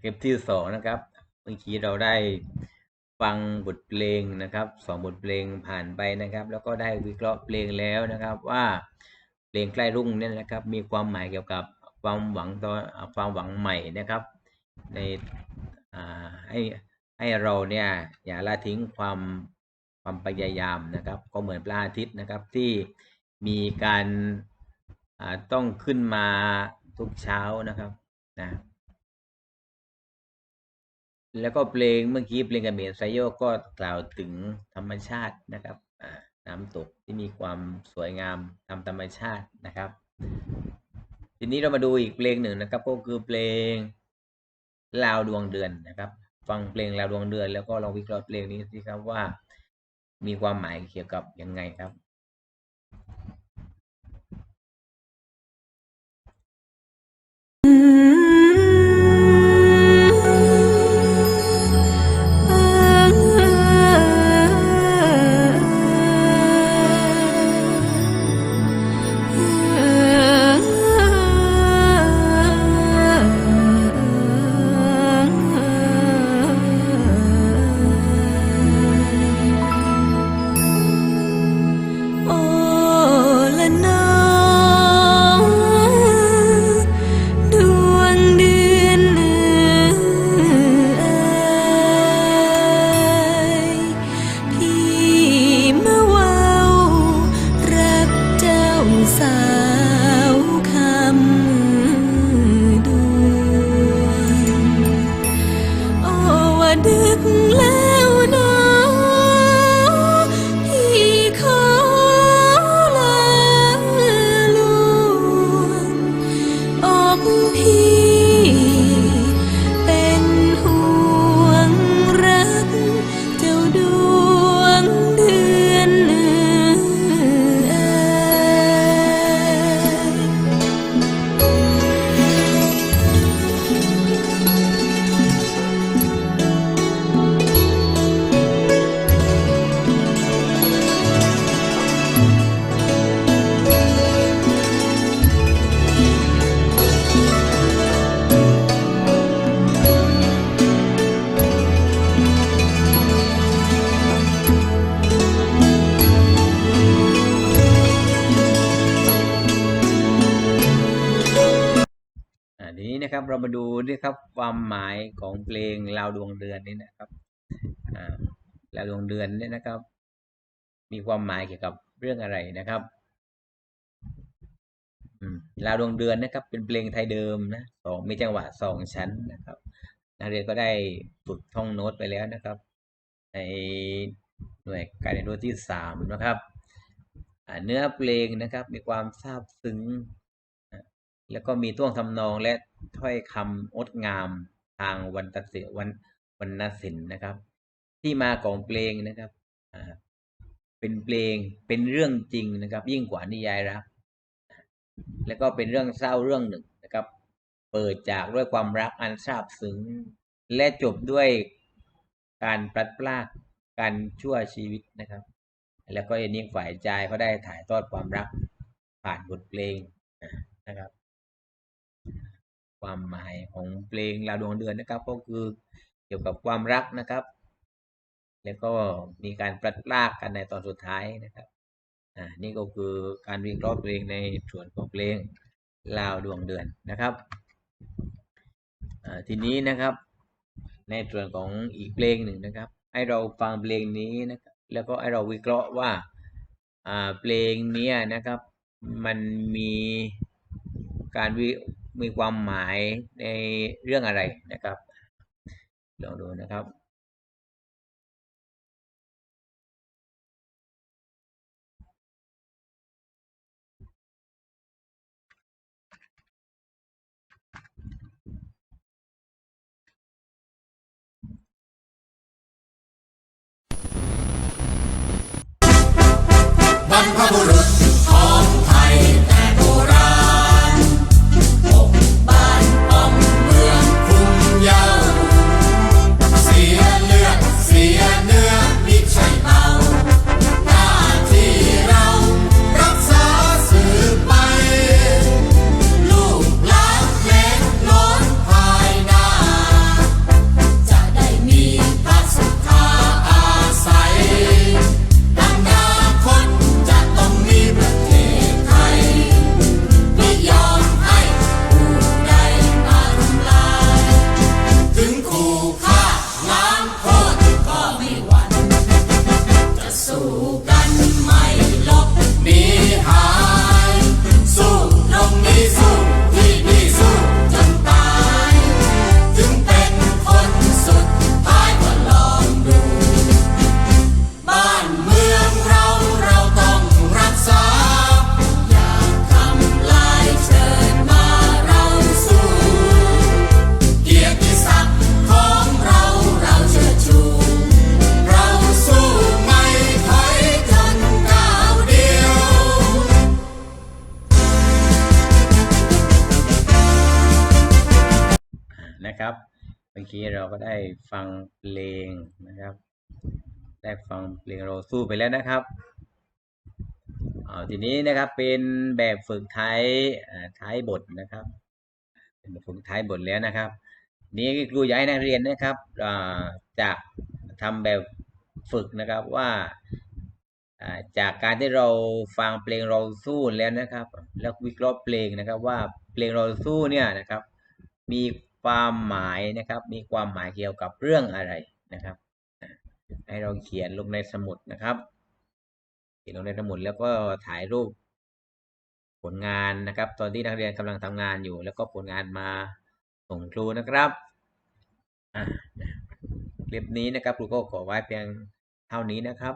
คลิปที่สองนะครับเมื่อกี้เราได้ฟังบทเพลงนะครับสองบทเพลงผ่านไปนะครับ แล้วก็ได้วิเคราะห์เพลงแล้วนะครับว่าเพลงใกล้รุ่งเนี่ยนะครับมีความหมายเกี่ยวกับความหวังตอนอ่าความหวังใหม่นะครับ ในให้ให้เราเนี่ยอย่าละทิ้งความความพยายามนะครับ ก็เหมือนพระอาทิตย์นะครับที่มีการต้องขึ้นมาทุกเช้านะครับนะ แล้วก็เพลงเมื่อกี้เพลงกับเมนไซโยก็กล่าวถึงธรรมชาตินะครับน้ำตกที่มีความสวยงามตามธรรมชาตินะครับ ทีนี้เรามาดูอีกเพลงหนึ่งนะครับ ก็คือเพลงลาวดวงเดือนนะครับ ฟังเพลงลาวดวงเดือน แล้วก็ลองวิเคราะห์เพลงนี้สิครับว่า มีความหมายเกี่ยวกับยังไงครับ ว่า นะครับ เรามาดูนี่ครับความหมายของเพลงลาวดวงเดือนนี้นะครับอ่าลาวดวงเดือนนี่นะครับ มีความหมายเกี่ยวกับเรื่องอะไรนะครับลาวดวงเดือนนะครับ เป็นเพลงไทยเดิมนะสองมีจังหวะสองชั้นนะครับ นักเรียนก็ได้ฝึกท่องโน้ตไปแล้วนะครับ ในหน่วยการเรียนรู้ที่สามนะครับเนื้อเพลงนะครับ มีความซาบซึ้ง แล้วก็มีท่วงทำนองและถ้อยคำงดงามทางวรรณศิลป์วันวรรณศิลป์นะครับ ที่มาของเพลงนะครับอ่าเป็นเพลงเป็นเรื่องจริงนะครับ ยิ่งกว่านิยายรัก แล้วก็เป็นเรื่องเศร้าเรื่องหนึ่งนะครับ เปิดจากด้วยความรักอันซาบซึ้งและจบด้วยการพลัดพรากการชั่วชีวิตนะครับ แล้วก็เอ็นยิ่งฝ่ายใจเขาได้ถ่ายทอดความรักผ่านบทเพลงนะครับ ความหมายของเพลงลาวดวงเดือนนะครับ ก็คือเกี่ยวกับความรักนะครับ แล้วก็มีการพลัดพรากกันในตอนสุดท้ายนะครับอ่านี่ก็คือการวิเคราะห์เพลงในส่วนของเพลงลาวดวงเดือนนะครับอ่าทีนี้นะครับ ในส่วนของอีกเพลงหนึ่งนะครับ ให้เราฟังเพลงนี้นะครับ แล้วก็ให้เราวิเคราะห์ว่าอ่าเพลงนี้นะครับ มันมีการวิ มีความหมายในเรื่องอะไรนะครับ ลองดูนะครับบรรพบุ กี้เราก็ได้ฟังเพลงนะครับ ได้ฟังเพลงเราสู้ไปแล้วนะครับเอาทีนี้นะครับเป็นแบบฝึกท้ายท้ายบทนะครับ เป็นฝึกท้ายบทแล้วนะครับ นี้ครูอยากให้นักเรียนนะครับจะทำแบบฝึกนะครับว่าจากการที่เราฟังเพลงเราสู้แล้วนะครับ แล้ววิเคราะห์เพลงนะครับ ว่าเพลงเราสู้เนี่ยนะครับ มี ความหมายนะครับ มีความหมายเกี่ยวกับเรื่องอะไรนะครับ ให้เราเขียนลงในสมุดนะครับ เขียนลงในสมุดแล้วก็ถ่ายรูปผลงานนะครับ ตอนที่นักเรียนกำลังทำงานอยู่ แล้วก็ผลงานมาส่งครูนะครับคลิปนี้นะครับครูก็ขอไว้เพียงเท่านี้นะครับ